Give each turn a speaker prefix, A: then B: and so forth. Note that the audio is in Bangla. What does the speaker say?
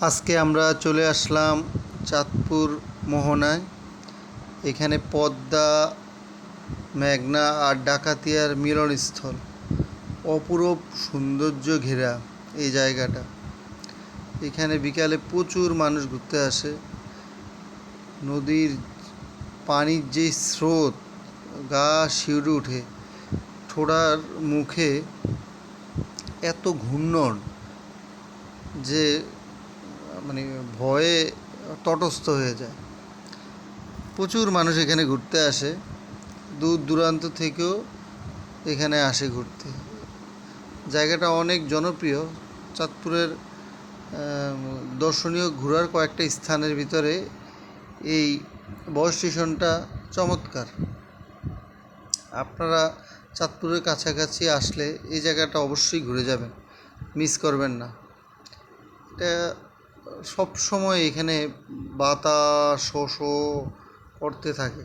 A: আজকে আমরা চলে আসলাম চাঁদপুর মোহনায়। এখানে পদ্মা, মেঘনা আর ডাকাতিয়ার মিলনস্থল। অপূরূপ সৌন্দর্য ঘেরা এই জায়গাটা। এখানে বিকালে প্রচুর মানুষ ঘুরতে আসে। নদীর পানির যে স্রোত, গা শিউরে ওঠে ঠোঁড়ার মুখে এত ঘূর্ণন যে মানে ভয়ে তটস্থ হয়ে যায়। প্রচুর মানুষ এখানে ঘুরতে আসে। দূর দূরান্ত থেকেও এখানে আসে ঘুরতে। জায়গাটা অনেক জনপ্রিয়। চাঁদপুরের দর্শনীয় ঘোরার কয়েকটা স্থানের ভিতরে এই বস স্টেশনটা চমৎকার। আপনারা চাঁদপুরের কাছাকাছি আসলে এই জায়গাটা অবশ্যই ঘুরে যাবেন। মিস করবেন না। এটা সব সময় এখানে বাতাস শো শো করতে থাকে।